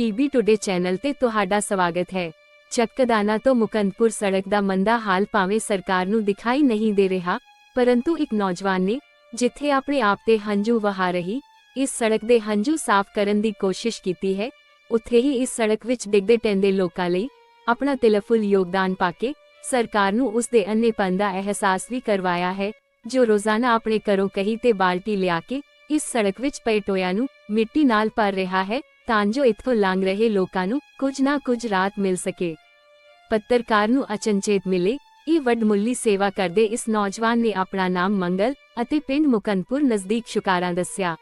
PB today channel ਤੇ ਤੁਹਾਡਾ ਸਵਾਗਤ ਹੈ। ਚੱਕਦਾਨਾ ਤੋਂ ਮੁਕੰਦਪੁਰ ਸੜਕ ਦਾ ਮੰਦਾ ਹਾਲ ਭਾਵੇਂ ਸਰਕਾਰ ਨੂੰ ਦਿਖਾਈ ਨਹੀਂ ਦੇ ਰਿਹਾ, ਪਰੰਤੂ ਇੱਕ ਨੌਜਵਾਨ ਨੇ, ਜਿੱਥੇ ਆਪਣੇ ਆਪ ਤੇ ਹੰਝੂ ਵਹਾ ਰਹੀ, ਇਸ ਸੜਕ ਦੇ ਹੰਝੂ ਸਾਫ਼ ਕਰਨ ਦੀ ਕੋਸ਼ਿਸ਼ ਕੀਤੀ ਹੈ, ਉੱਥੇ ਹੀ ਇਸ ਸੜਕ ਵਿੱਚ ਡਿੱਗਦੇ ਟੈਂਦੇ ਲੋਕਾਂ ਲਈ, ਆਪਣਾ ਤਿਲਫੁਲ ਯੋਗਦਾਨ ਪਾ ਕੇ, ਸਰਕਾਰ ਨੂੰ ਉਸ ਦੇ ਅੰਨੇਪਨ ਦਾ ਅਹਿਸਾਸ ਵੀ ਕਰਵਾਇਆ ਹੈ, ਜੋ ਰੋਜ਼ਾਨਾ ਆਪਣੇ ਘਰੋਂ ਕਹੀ ਤੇ ਬਾਲਟੀ ਲਿਆ ਕੇ, ਇਸ ਸੜਕ ਵਿੱਚ ਪਏ ਟੋਇਆਂ ਨੂੰ ਮਿੱਟੀ ਨਾਲ ਭਰ ਰਿਹਾ ਹੈ ਤਾਂ ਜੋ ਇੱਥੋਂ ਲੰਘ ਰਹੇ ਲੋਕਾਂ ਨੂੰ ਕੁਝ ਨਾ ਕੁਝ ਰਾਤ ਮਿਲ ਸਕੇ। ਪੱਤਰਕਾਰ ਨੂੰ ਅਚਨਚੇਤ ਮਿਲੇ, ਇਹ ਵੱਡਮੁੱਲੀ ਸੇਵਾ ਕਰਦੇ ਇਸ ਨੌਜਵਾਨ ਨੇ ਆਪਣਾ ਨਾਮ ਮੰਗਲ ਅਤੇ ਪਿੰਡ ਮੁਕੰਦਪੁਰ ਨਜ਼ਦੀਕ ਸ਼ੁਕਾਰਾਂ ਦੱਸਿਆ।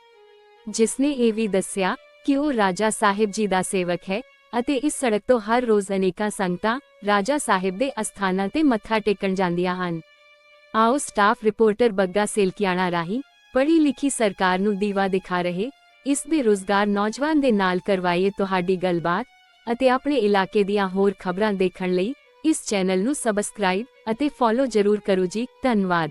ਜਿਸ ਇਹ ਵੀ ਦੱਸਿਆ ਕਿ ਉਹ ਰਾਜਾ ਸਾਹਿਬ ਜੀ ਦਾ ਸੇਵਕ ਹੈ ਅਤੇ ਇਸ ਸੜਕ ਤੋਂ ਹਰ ਰੋਜ਼ ਅਨੇਕਾਂ ਸੰਗਤਾਂ ਰਾਜਾ ਸਾਹਿਬ ਦੇ ਅਸਥਾਨਾਂ ਤੇ ਮੱਥਾ ਟੇਕਣ ਜਾਂਦੀਆਂ ਹਨ। ਆਓ ਸਟਾਫ ਰਿਪੋਰਟਰ ਬੱਗਾ ਸੇਲਕਿਆਣਾ ਰਾਹੀਂ ਪੜ੍ਹੀ ਲਿਖੀ ਸਰਕਾਰ ਨੂੰ ਦੀਵਾ ਦਿਖਾ ਰਹੇ ਇਸ ਬੇਰੁਜ਼ਗਾਰ ਨੌਜਵਾਨ ਦੇ ਨਾਲ ਕਰਵਾਈਏ ਤੁਹਾਡੀ ਗੱਲਬਾਤ ਅਤੇ ਆਪਣੇ ਇਲਾਕੇ ਦੀਆਂ ਹੋਰ ਖਬਰਾਂ ਦੇਖਣ ਲਈ ਇਸ ਚੈਨਲ ਨੂੰ ਸਬਸਕ੍ਰਾਈਬ ਅਤੇ ਫੋਲੋ ਜ਼ਰੂਰ ਕਰੋ ਜੀ, ਧੰਨਵਾਦ।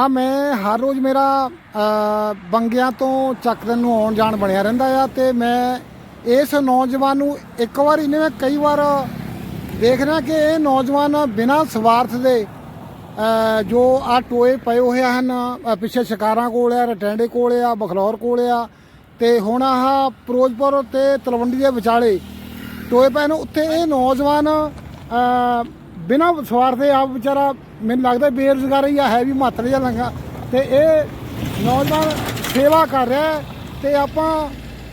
ਆ ਮੈਂ ਹਰ ਰੋਜ਼ ਮੇਰਾ ਬੰਗਿਆਂ ਤੋਂ ਚੱਕਰਨ ਨੂੰ ਆਉਣ ਜਾਣ ਬਣਿਆ ਰਹਿੰਦਾ ਆ ਤੇ ਮੈਂ ਇਸ ਨੌਜਵਾਨ ਨੂੰ ਇੱਕ ਵਾਰ ਇਹਨੇ ਮੈਂ ਕਈ ਵਾਰ ਦੇਖ ਰਿਹਾ ਕਿ ਇਹ ਨੌਜਵਾਨ ਬਿਨਾਂ ਸਵਾਰਥ ਦੇ ਜੋ ਆ ਟੋਏ ਪਏ ਹੋਏ ਹਨ ਪਿੱਛੇ ਸ਼ਿਕਾਰਾਂ ਕੋਲ ਆ, ਰਟੈਂਡੇ ਕੋਲ ਆ, ਬਖਲੌਰ ਕੋਲ ਆ ਤੇ ਹੁਣ ਆਹ ਫਿਰੋਜ਼ਪੁਰ ਤੇ ਤਲਵੰਡੀ ਦੇ ਵਿਚਾਲੇ ਟੋਏ ਪਏ ਨੇ। ਉੱਥੇ ਇਹ ਨੌਜਵਾਨ ਬਿਨਾਂ ਸਵਾਰਥ ਦੇ ਆਪ ਵਿਚਾਰਾ ਮੈਨੂੰ ਲੱਗਦਾ ਬੇਰੁਜ਼ਗਾਰ ਹੀ ਆ ਹੈ ਵੀ ਮਾਤਰ ਜਿਹਾ ਲੰਗਾ ਤੇ ਇਹ ਨੌਜਵਾਨ ਸੇਵਾ ਕਰ ਰਿਹਾ ਹੈ ਤੇ ਆਪਾਂ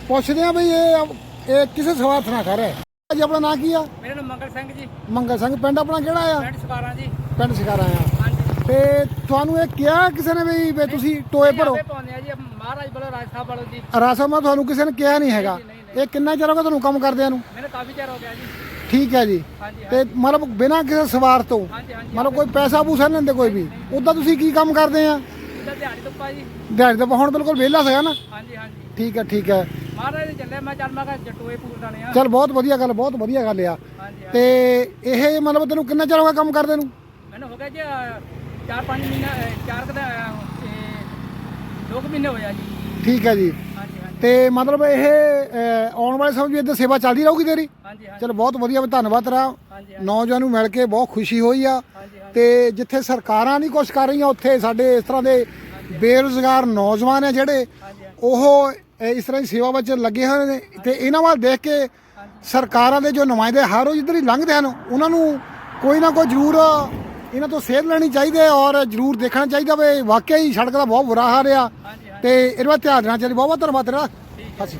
ਪੁੱਛਦੇ ਆ ਬਈ ਇਹ ਇਹ ਕਿਸੇ ਸਵਾਰਥ ਨਾਲ ਕਰ ਰਿਹਾ ਜੀ ਆਪਣਾ ਨਾਂ ਕੀ ਆ? ਮੇਰਾ ਨਾਮ ਮੰਗਲ ਸਿੰਘ ਜੀ। ਮੰਗਲ ਸਿੰਘ ਪਿੰਡ ਆਪਣਾ ਕਿਹੜਾ ਆ? ਪਿੰਡ ਸਕਾਰਾਂ ਜੀ। ਪਿੰਡ ਸ਼ਿਕਾਰਾ ਆ। ਤੇ ਤੁਹਾਨੂੰ ਇਹ ਕਿਹਾ ਕਿਸੇ ਨੇ ਵੀ ਵੀ ਤੁਸੀਂ ਟੋਏ ਭਰੋ? ਆਪੇ ਪਾਉਂਦੇ ਆ ਜੀ ਮਹਾਰਾਜ ਬਲੋ ਰਾਜ ਸਾਹਿਬ ਵਾਲੋ ਜੀ। ਰਾਸਾ ਮੈਂ ਤੁਹਾਨੂੰ ਕਿਸੇ ਨੇ ਕਿਹਾ ਨਹੀਂ ਹੈਗਾ। ਇਹ ਕਿੰਨਾ ਚਿਰ ਹੋ ਗਿਆ ਤੁਹਾਨੂੰ ਕੰਮ ਕਰਦਿਆਂ ਨੂੰ? ਮੈਨੂੰ ਕਾਫੀ ਚਿਰ ਹੋ ਗਿਆ ਜੀ। ਠੀਕ ਹੈ ਜੀ। ਹਾਂਜੀ ਤੇ ਮਤਲਬ ਬਿਨਾਂ ਕਿਸੇ ਸਵਾਰ ਤੋਂ ਹਾਂਜੀ ਹਾਂਜੀ ਮਤਲਬ ਕੋਈ ਪੈਸਾ ਪੂਸਾ ਨਹੀਂ ਲੈਂਦੇ ਕੋਈ ਵੀ। ਉਦਾਂ ਤੁਸੀਂ ਕੀ ਕੰਮ ਕਰਦੇ ਆ? ਇਹਦਾ ਦਿਹਾੜੀ ਤੋਂ ਪਾ ਜੀ ਦਿਹਾੜੀ ਤਾਂ ਹੁਣ ਬਿਲਕੁਲ ਵਿਹਲਾ ਸੀਗਾ ਨਾ। ਹਾਂਜੀ ਹਾਂਜੀ। ਠੀਕ ਹੈ ਠੀਕ ਹੈ। ਮਹਾਰਾਜ ਚੱਲੇ ਮੈਂ ਚੱਲ ਮੈਂ ਕਿਹਾ ਜਟੋਏ ਪੂਰਦਾਣੇ ਆ। ਚਲ ਬਹੁਤ ਵਧੀਆ ਗੱਲ ਬਹੁਤ ਵਧੀਆ ਗੱਲ ਆ। ਤੇ ਇਹ ਮਤਲਬ ਤੈਨੂੰ ਕਿੰਨਾ ਚਿਰ ਹੋ ਗਿਆ ਕੰਮ ਕਰਦੇ ਨੂੰ? ਮੈਨੂੰ ਹੋ ਗਿਆ ਜੀ 4-5 ਮਹੀਨਾ ਅਹ, ਚਾਰ ਕਦਾ ਦੋ ਕੁ ਮਹੀਨੇ ਹੋਇਆ ਜੀ। ਠੀਕ ਹੈ ਜੀ। ਤੇ ਮਤਲਬ ਇਹ ਆਉਣ ਵਾਲੇ ਸਮੇਂ ਵਿੱਚ ਇੱਦਾਂ ਸੇਵਾ ਚੱਲਦੀ ਰਹੂਗੀ ਤੇਰੀ? ਚਲ ਬਹੁਤ ਵਧੀਆ ਵੀ ਧੰਨਵਾਦ ਤੇਰਾ। ਨੌਜਵਾਨ ਨੂੰ ਮਿਲ ਕੇ ਬਹੁਤ ਖੁਸ਼ੀ ਹੋਈ ਆ। ਤੇ ਜਿੱਥੇ ਸਰਕਾਰਾਂ ਨਹੀਂ ਕੁਛ ਕਰ ਰਹੀਆਂ ਉੱਥੇ ਸਾਡੇ ਇਸ ਤਰ੍ਹਾਂ ਦੇ ਬੇਰੁਜ਼ਗਾਰ ਨੌਜਵਾਨ ਆ ਜਿਹੜੇ ਉਹ ਇਸ ਤਰ੍ਹਾਂ ਦੀ ਸੇਵਾ ਵਿੱਚ ਲੱਗੇ ਹੋਏ ਨੇ ਤੇ ਇਹਨਾਂ ਵੱਲ ਦੇਖ ਕੇ ਸਰਕਾਰਾਂ ਦੇ ਜੋ ਨੁਮਾਇੰਦੇ ਹਰ ਰੋਜ਼ ਇੱਧਰ ਹੀ ਲੰਘਦੇ ਹਨ ਉਹਨਾਂ ਨੂੰ ਕੋਈ ਨਾ ਕੋਈ ਜ਼ਰੂਰ ਇਹਨਾਂ ਤੋਂ ਸੇਧ ਲੈਣੀ ਚਾਹੀਦੀ ਹੈ ਔਰ ਜ਼ਰੂਰ ਦੇਖਣਾ ਚਾਹੀਦਾ ਵੀ। ਵਾਕਿਆ ਹੀ ਸੜਕ ਦਾ ਬਹੁਤ ਬੁਰਾ ਹਾਲ ਆ। ਤੇ ਇਹਦੇ ਵੱਲ ਧਿਆਨ ਦੇਣਾ ਚਾਹੀਦਾ। ਬਹੁਤ ਬਹੁਤ ਧੰਨਵਾਦ ਤੇਰਾ। ਅਸੀਂ